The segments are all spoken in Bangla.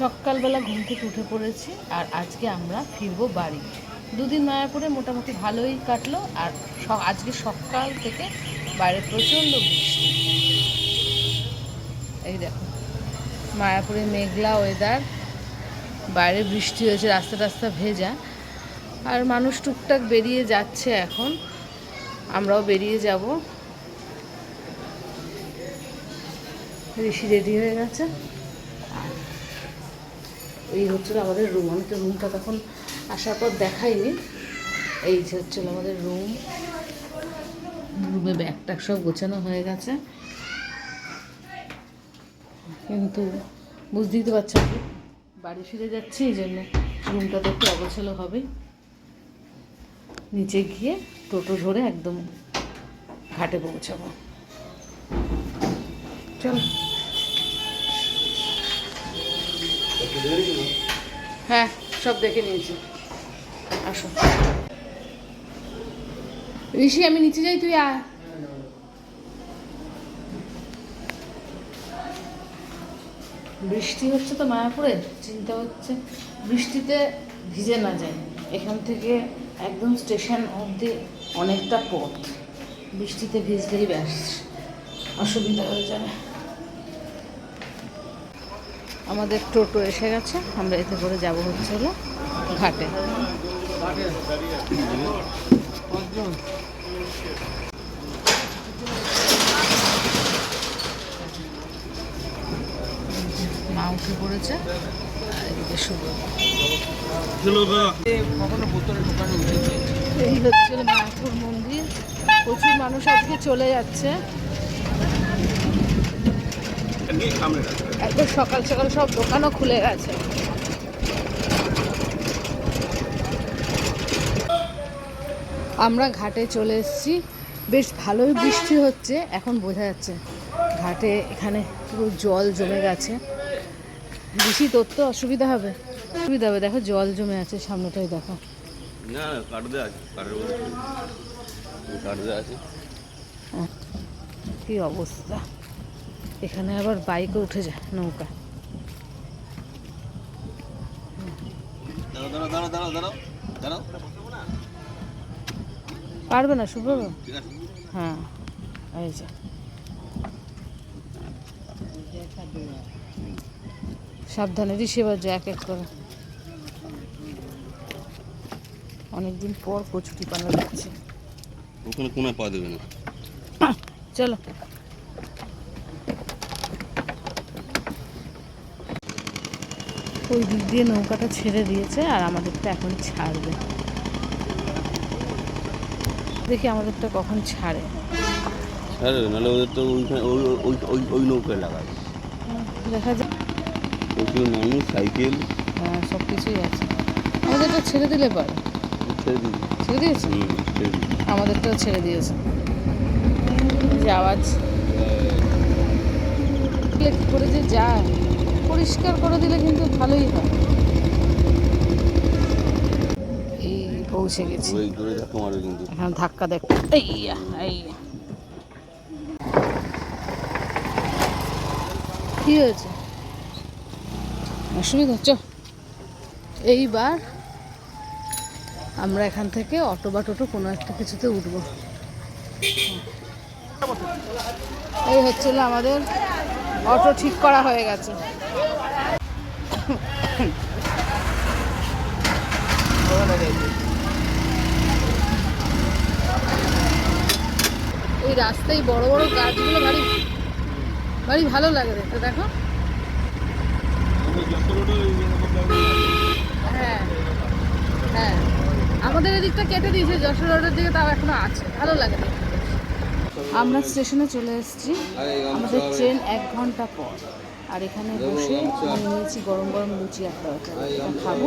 সকালবেলা ঘুম থেকে উঠে পড়েছি আর আজকে আমরা ফিরবো বাড়ি। দুদিন মায়াপুরে মোটামুটি ভালোই কাটলো আর আজকে সকাল থেকে বাইরে প্রচণ্ড বৃষ্টি। এই দেখো, মায়াপুরে মেঘলা ওয়েদার বাইরে বৃষ্টি হয়েছে, রাস্তা রাস্তা ভেজা। আর মানুষ টুকটাক বেরিয়ে যাচ্ছে এখন। আমরাও বেরিয়ে যাব। ঋষি রেডি হয়ে গেছে। এই হচ্ছিল আমাদের রুম আমি তো রুমটা তখন আসার পর দেখাইনি। এই যে হচ্ছিল আমাদের রুম রুমে ব্যাগ ট্যাগ সব গোছানো হয়ে গেছে। কিন্তু বুঝতেই তো পারছ বাড়ি ফিরে যাচ্ছি, এই জন্য রুমটা তো একটু অগোছালো হবেই। নিচে গিয়ে টোটো ধরে একদম ঘাটে পৌঁছাবো। চলো। হ্যাঁ সব দেখে নিয়েছি। আসো। ঋষি, আমি নিচে যাই, তুই আয় বৃষ্টি হচ্ছে তো মায়াপুরে, চিন্তা হচ্ছে। বৃষ্টিতে ভিজে না যায় এখান থেকে একদম স্টেশন অবধি অনেকটা পথ। বৃষ্টিতে ভিজলেই ব্যাস। অসুবিধা হয়ে যাবে। আমাদের টোটো এসে গেছে, আমরা এতে করে যাব হচ্ছে হলো ঘাটে। মা উঠে পড়েছে এদিকে শুভ। এই হচ্ছে মায়াপুর মন্দির। প্রচুর মানুষ আজকে চলে যাচ্ছে। একদম সকাল সকাল সব দোকানও খুলে গেছে। আমরা ঘাটে চলে এসেছি। বেশ ভালোই বৃষ্টি হচ্ছে এখন বোঝা যাচ্ছে ঘাটে এখানে পুরো জল জমে গেছে। বেশি তোর তো অসুবিধা হবে। অসুবিধা হবে দেখো জল জমে আছে সামনেটাই দেখো। না আছে আছে। কি অবস্থা? এখানে আবার বাইকও উঠে যায় নৌকা। পারবে না শুভ? হ্যাঁ এই যে। সাবধানে রিসিভার যে এক এক করে। অনেকদিন পর কচুটি পানা যাচ্ছে ওখানে কোনায় পা দেবে না। চলো। ওই দিক দিয়ে নৌকাটা ছেড়ে দিয়েছে আর আমাদেরটা এখন ছাড়বে। দেখি আমাদেরটা কখন ছাড়ে। হ্যাঁ নাহলে ওদের তো ওইখানে ওই ওই ওই ওই নৌকায় লাগায় দেখা যাক। প্রচুর মানুষ সাইকেল। হ্যাঁ সব কিছুই আছে। আমাদেরটা ছেড়ে দিলে পারে। ছেড়ে দিবি। ছেড়ে দিয়েছে? ছেড়ে আমাদেরটাও ছেড়ে দিয়েছে। যে আওয়াজ কি করে যে যায়। পরিষ্কার করে দিলে কিন্তু ভালোই হয়। এই পৌঁছে গেছি। এখন ধাক্কা দেখ। এইয়া এইয়া কি হয়েছে? অসুবিধা চ এইবার আমরা এখান থেকে অটো বা টোটো কোনো একটা কিছুতে উঠবো। এই হচ্ছিল আমাদের অটো ঠিক করা হয়ে গেছে। ওই রাস্তায় বড় বড় গাছগুলো ভারী ভারী ভালো লাগে দেখতে, দেখো। হ্যাঁ হ্যাঁ। আমাদের এদিকটা কেটে দিয়েছে, যশোর রোডের দিকে তাও এখনও আছে, ভালো লাগে দেখতে। আমরা স্টেশনে চলে এসেছি। আমাদের ট্রেন এক ঘণ্টা পর। আর এখানে বসে আমি নিয়েছি গরম গরম লুচি একটা এটা খাব।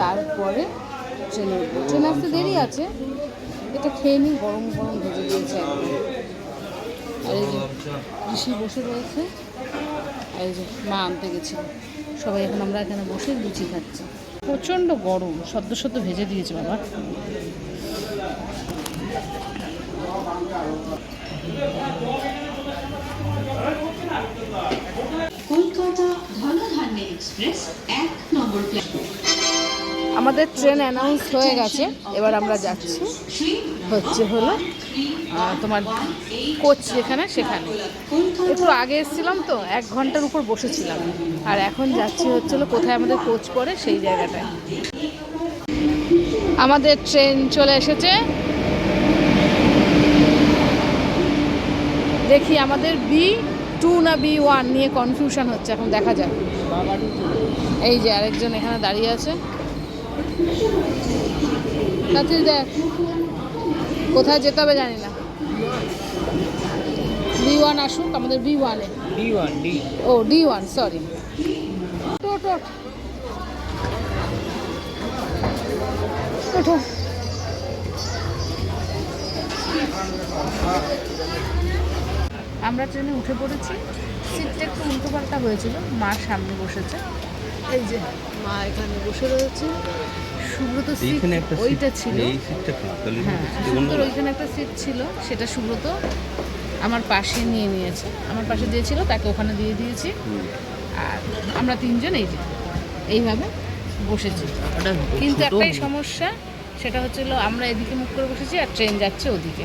তারপরে ট্রেনে ট্রেন আসতে দেরি আছে। এটা খেয়ে নিই গরম গরম ভেজে দিয়েছে আর এই যে ঋষি বসে রয়েছে। আর এই যে মা আনতে গেছিল। সবাই এখন আমরা এখানে বসে লুচি খাচ্ছি। প্রচণ্ড গরম। সদ্য সদ্য ভেজে দিয়েছে বাবা। আমাদের ট্রেন অ্যানাউন্স হয়ে গেছে, এবার আমরা যাচ্ছি হচ্ছে হলো তোমার কোচ যেখানে, সেখানে। একটু আগে এসেছিলাম তো, এক ঘণ্টার উপর বসেছিলাম। আর এখন যাচ্ছি হচ্ছিল কোথায় আমাদের কোচ পড়ে, সেই জায়গাটায়। আমাদের ট্রেন চলে এসেছে। দেখি আমাদের বি টু না বি ওয়ান নিয়ে কনফিউশন হচ্ছে, এখন দেখা যাক। এই যে আরেকজন এখানে দাঁড়িয়ে আছে। তাড়াতাড়ি দেখ। কোথায় যেতে হবে জানি না। বি ওয়ান আসুক আমাদের বি ওয়ানে ডি ওয়ান ডি ও ডি ওয়ান সরি টোট ওঠো। আমরা ট্রেনে উঠে পড়েছি। সিটটা একটু উল্টো পাল্টা হয়েছিল মা সামনে বসেছে। এই যে মা এখানে বসে রয়েছে। সুব্রত সিট ওইটা ছিল। এই সিটটা খালি হ্যাঁ সুব্রতর ওইখানে একটা সিট ছিল সেটা সুব্রত আমার পাশে নিয়ে নিয়েছে। আমার পাশে দিয়েছিল তাকে ওখানে দিয়ে দিয়েছি। আর আমরা তিনজন এই যে এইভাবে বসেছি। কিন্তু একটাই সমস্যা সেটা হচ্ছিল আমরা এদিকে মুখ করে বসেছি আর ট্রেন যাচ্ছে ওদিকে।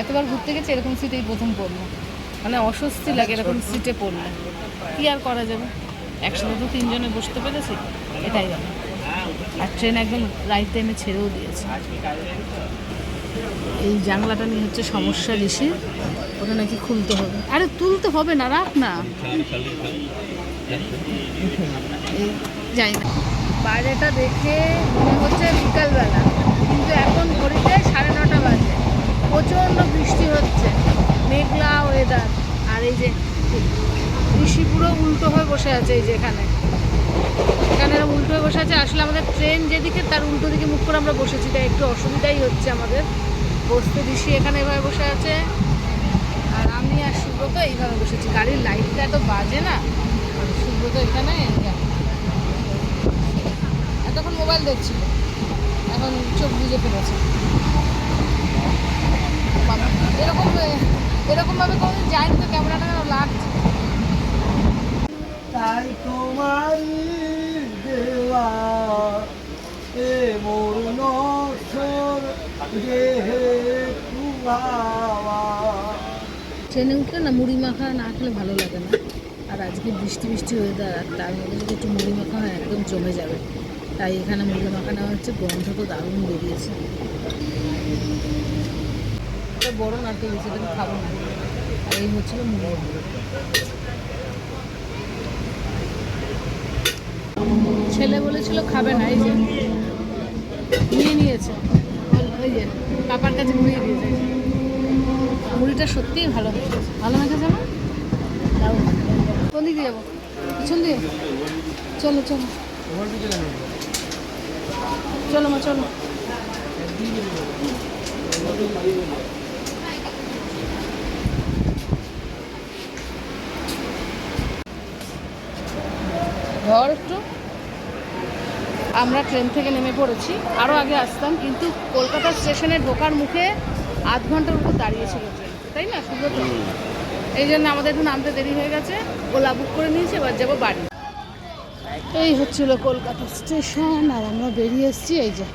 এতবার ঘুরতে গেছে এরকম সিটেই প্রথম পড়ল। মানে অস্বস্তি লাগে, এরকম সিটে পড়লে। কী আর করা যাবে? একসাথে তো তিনজনে বসতে পেরেছি, এটাই ব্যাপার। আর ট্রেন একদম রাইট টাইমে ছেড়েও দিয়েছে। এই জানলাটা নিয়ে হচ্ছে সমস্যা ঋষির ওটা নাকি খুলতে হবে। আরে তুলতে হবে না, রাখ না। যাই না বাইরেটা দেখে মনে হচ্ছে বিকালবেলা, কিন্তু এখন ঘড়িতে সাড়ে নটা বাজে প্রচণ্ড বৃষ্টি হচ্ছে মেঘলা ওয়েদার আর এই যে ঋষি পুরো উল্টো হয়ে বসে আছে এই যে এখানে। এখানে এরম উল্টো হয়ে বসে আছে। আসলে আমাদের ট্রেন যেদিকে, তার উল্টো দিকে মুখ করে আমরা বসেছি, তাই একটু অসুবিধাই হচ্ছে আমাদের। বসতে ঋষি এখানে এভাবে বসে আছে। আর আমি আর সুব্রত এইভাবে বসেছি। গাড়ির লাইটটা এত বাজে না। সুব্রত এখানে। এতক্ষণ মোবাইল দেখছিল। এখন চোখ বুঝে ফেলেছে। এরকম এরকমভাবে কোনোদিন যায়নি তো ক্যামেরাটা লাগছে। তাই তোমারই দেওয়া এ মোর নসর হাওয়া ট্রেনে উঠলে না মুড়ি মাখা না খেলে ভালো লাগে না। আর আজকে বৃষ্টি বৃষ্টি ওয়েদার আর তার মধ্যে যদি একটু মুড়ি মাখা হয়, একদম জমে যাবে। তাই এখানে মুড়ি মাখা নেওয়া হচ্ছে, গন্ধ তো দারুণ বেরিয়েছে। বড় এটা আমি খাব না। আর এই হচ্ছিল মুড়ি ছেলে বলেছিল খাবে না, এই যে নিয়ে নিয়েছে। পাপার কাছে মুড়িয়ে দিয়েছে। মুড়িটা সত্যিই ভালো হয়েছে। ভালো মেখেছে না কোন দিক যাব? পিছন দিয়ে? চলো চলো। চলো মা, চলো। ধর একটু আমরা ট্রেন থেকে নেমে পড়েছি। আরও আগে আসতাম কিন্তু কলকাতা স্টেশনে ঢোকার মুখে আধ ঘণ্টার উপর দাঁড়িয়েছিল ট্রেন। তাই না? সুব্রত? এই জন্য আমাদের একটু নামতে দেরি হয়ে গেছে। ওলা বুক করে নিয়েছি এবার যাব বাড়ি। এই হচ্ছিল কলকাতা স্টেশন আর আমরা বেরিয়ে এসেছি। এই যে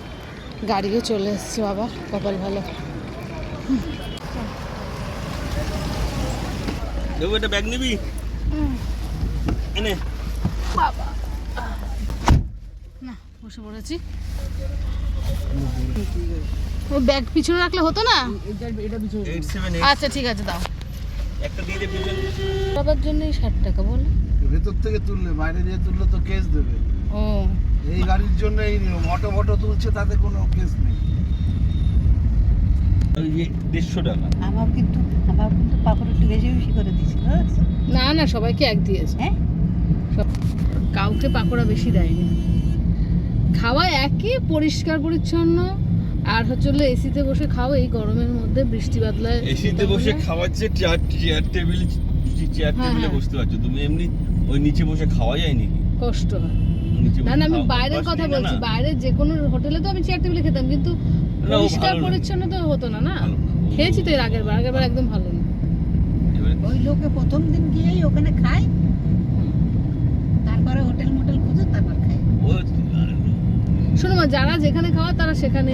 গাড়িও চলে এসছে বাবা কপাল ভালো। ব্যাগ নিবি? এনে। বাবা। বসে পড়েছি। ও ব্যাগ পিছনে রাখলে হতো না? আচ্ছা ঠিক আছে দাও। একটা দিয়ে দে পিছনে বাবার জন্যই ষাট টাকা বল। ভেতর থেকে তুললে বাইরে দিয়ে তুললে তো কেস দেবে। ও। এই গাড়ির জন্য এই নিয়ম অটো মটো তুলছে তাতে কোনো কেস নেই। ওই দেড়শো টাকা। আমার কিন্তু আমার কিন্তু পাপড় একটু বেশি বেশি করে দিয়েছিল না না সবাইকে এক দিয়েছে। হ্যাঁ? সব কাউকে পাকোড়া বেশি দেয়নি। খাওয়া একই পরিষ্কার পরিচ্ছন্ন আর হচ্ছে হলো এসিতে বসে খাও এই গরমের মধ্যে বৃষ্টি বাদলায় এসিতে বসে খাওয়াচ্ছে চেয়ার চেয়ার টেবিল চেয়ার টেবিলে। বসতে পারছ। তুমি এমনি ওই নিচে বসে খাওয়া যায় নাকি? কষ্ট হয়। না না আমি বাইরের কথা বলছি। বাইরে যে কোনো হোটেলে তো আমি চেয়ার টেবিলে খেতাম কিন্তু পরিষ্কার পরিচ্ছন্ন তো হতো না না? খেয়েছি তো এর আগের বার আগের বার একদম ভালো না। এবারে ওই লোকে প্রথম দিন গিয়েই ওখানে খায় তারপরে হোটেল মোটেল খুঁজে যারা যেখানে খাওয়া তারা সেখানে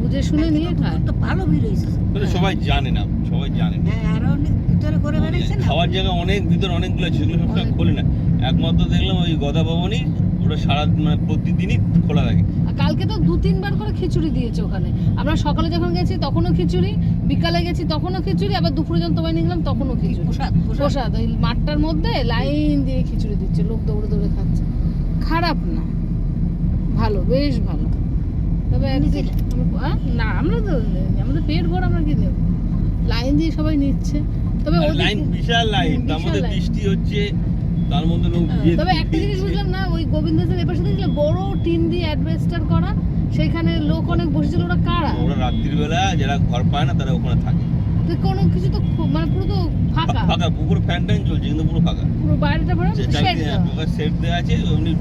বুঝে শুনে নিয়ে খায়। তো ভালো ভিড় হয়েছে। সবাই জানে না সবাই জানে। না হ্যাঁ আরও অনেক ভিতরে করে বেড়াইছে না? খাওয়ার জায়গা অনেক ভিতরে অনেকগুলো আছে সেগুলো সবসময় খোলে না। একমাত্র দেখলাম ওই গদা ভবনই ওটা সারা মানে প্রতিদিনই খোলা থাকে। আর কালকে তো দু তিনবার করে খিচুড়ি দিয়েছে ওখানে। আমরা সকালে যখন গেছি তখনও খিচুড়ি বিকালে গেছি তখনও খিচুড়ি আবার দুপুরে যখন তোমায় নিয়ে গেলাম তখনও খিচুড়ি। প্রসাদ প্রসাদ। প্রসাদ ওই মাঠটার মধ্যে লাইন দিয়ে খিচুড়ি দিচ্ছে লোক দৌড়ে দৌড়ে খাচ্ছে। খারাপ না। ভালো বেশ ভালো। তবে? না আমরা তো আমাদের পেট ভর আমরা কি নেব লাইন দিয়ে সবাই নিচ্ছে। তবে লাইন বিশাল লাইন তার বিশাল মধ্যে বৃষ্টি হচ্ছে তার মধ্যে লোক তবে একটা জিনিস বুঝলাম না ওই গোবিন্দাসের এপাশে দেখলে বড় টিন দিয়ে অ্যাডভেস্টার করা সেখানে লোক অনেক বসেছিল ওরা কারা? ওরা রাত্রির বেলা যারা ঘর পায় না তারা ওখানে থাকে। তো কোনো কিছু তো মানে পুরো তো ফাঁকা। ফাঁকা পুকুর ফ্যান ট্যান চলছে কিন্তু পুরো ফাঁকা। পুরো বাইরেটা দেওয়া। সেট দেওয়া আছে এমনি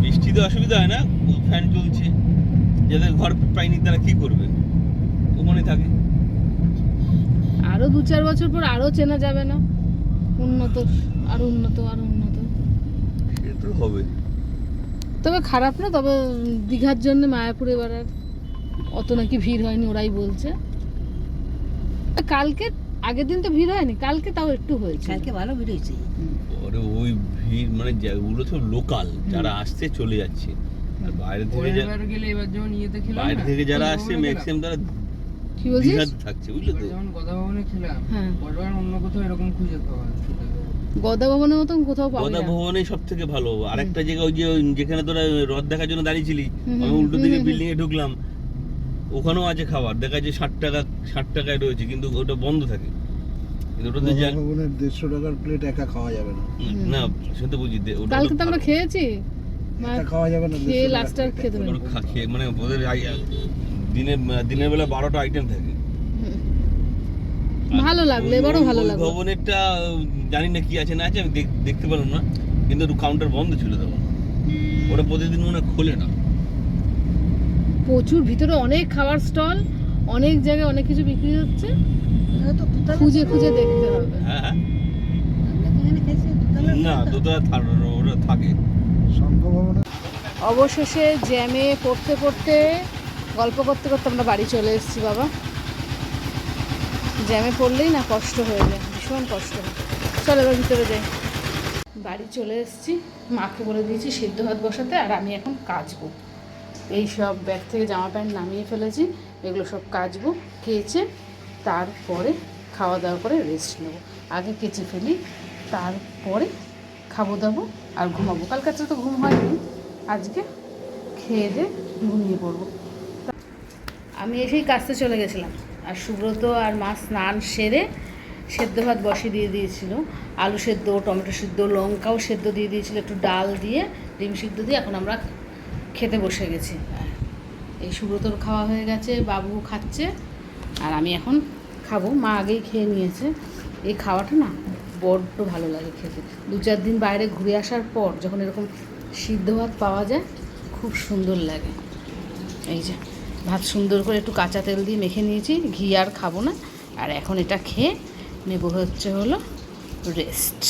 বৃষ্টিতে অসুবিধা হয় না ফ্যান চলছে। যাদের ঘর পাইনি তারা কি করবে? ওখানে থাকে। আরও দু চার বছর পর আরও চেনা যাবে না। উন্নত আরও উন্নত আরও উন্নত। সে তো হবে। তবে খারাপ না তবে দীঘার জন্য মায়াপুর এবার আর অত নাকি ভিড় হয়নি ওরাই বলছে। কালকে আগের দিন তো ভিড় হয়নি কালকে তাও একটু হয়েছে। কালকে ভালো ভিড় হয়েছে। ওরে ওই ভিড় মানে ওগুলো সব লোকাল যারা আসছে চলে যাচ্ছে। আর বাইরে থেকে বাইরে থেকে যারা আসছে ম্যাক্সিমাম তারা কি বলছিস? দীঘাতে থাকছে বুঝলে তো? যেমন গদা ভবনে খেলাম হ্যাঁ। পরবার অন্য কোথাও এরকম খুঁজে পাওয়া গদা ভবনের মতন কোথাও পাবি গদা ভবনে সব থেকে ভালো আরেকটা জায়গা ওই যে যেখানে তোরা রথ দেখার জন্য দাঁড়িয়েছিলি আমি উল্টো দিকে বিল্ডিং এ ঢুকলাম ওখানেও আছে খাবার দেখা যায় ষাট টাকা ষাট টাকায় রয়েছে কিন্তু ওটা বন্ধ থাকে। দেড়শো টাকার প্লেট একা খাওয়া যাবে না। না সে তো বুঝি কালকে তো তো আমরা খেয়েছি। একা খাওয়া যাবে না খেয়ে লাস্ট আর খেতে পারব খেয়ে মানে ওদের দিনে দিনের বেলা বারোটা আইটেম থাকে। ভালো লাগল এবারও ভালো লাগল। ভবনেরটা জানি না কি আছে না আছে আমি দেখতে পারলাম না। কিন্তু কাউন্টার বন্ধ ছিল তখন। ওটা প্রতিদিন মনে হয় খোলে না। প্রচুর ভিতরে অনেক খাবার স্টল অনেক জায়গায় অনেক কিছু বিক্রি হচ্ছে। খুঁজে খুঁজে দেখতে হবে। হ্যাঁ হ্যাঁ। খেয়েছি না দোতলা ওটা থাকে। অবশেষে জ্যামে পড়তে পড়তে গল্প করতে করতে আমরা বাড়ি চলে এসেছি বাবা। জ্যামে পড়লেই না কষ্ট হয়ে যায় ভীষণ কষ্ট হয়। চলো এবার ভিতরে যাই। বাড়ি চলে এসেছি মাকে বলে দিয়েছি সিদ্ধ ভাত বসাতে আর আমি এখন কাচবো। এই সব ব্যাগ থেকে জামা প্যান্ট নামিয়ে ফেলেছি এগুলো সব কাচবো কেচে তারপরে খাওয়া দাওয়া করে রেস্ট নেব। আগে কেচে ফেলি, তারপরে খাব দাবো আর ঘুমাবো। কাল কাছে তো ঘুম হয়নি, আজকে খেয়ে দিয়ে ঘুমিয়ে পড়ব। আমি এসেই কাজতে চলে গেছিলাম আর সুব্রত আর মা স্নান সেরে সেদ্ধ ভাত বসিয়ে দিয়ে দিয়েছিল। আলু সেদ্ধ, টমেটো সেদ্ধ, লঙ্কাও সেদ্ধ দিয়ে দিয়েছিল, একটু ডাল দিয়ে, ডিম সিদ্ধ দিয়ে এখন আমরা খেতে বসে গেছি। এই সুব্রতর খাওয়া হয়ে গেছে বাবু খাচ্ছে। আর আমি এখন খাব। মা আগেই খেয়ে নিয়েছে। এই খাওয়াটা না বড্ড ভালো লাগে খেতে। দু চার দিন বাইরে ঘুরে আসার পর যখন এরকম সিদ্ধ ভাত পাওয়া যায়, খুব সুন্দর লাগে। এই যে, ভাত সুন্দর করে একটু কাঁচা তেল দিয়ে মেখে নিয়েছি, ঘি আর খাব না। আর এখন এটা খেয়ে নেব হচ্ছে হলো রেস্ট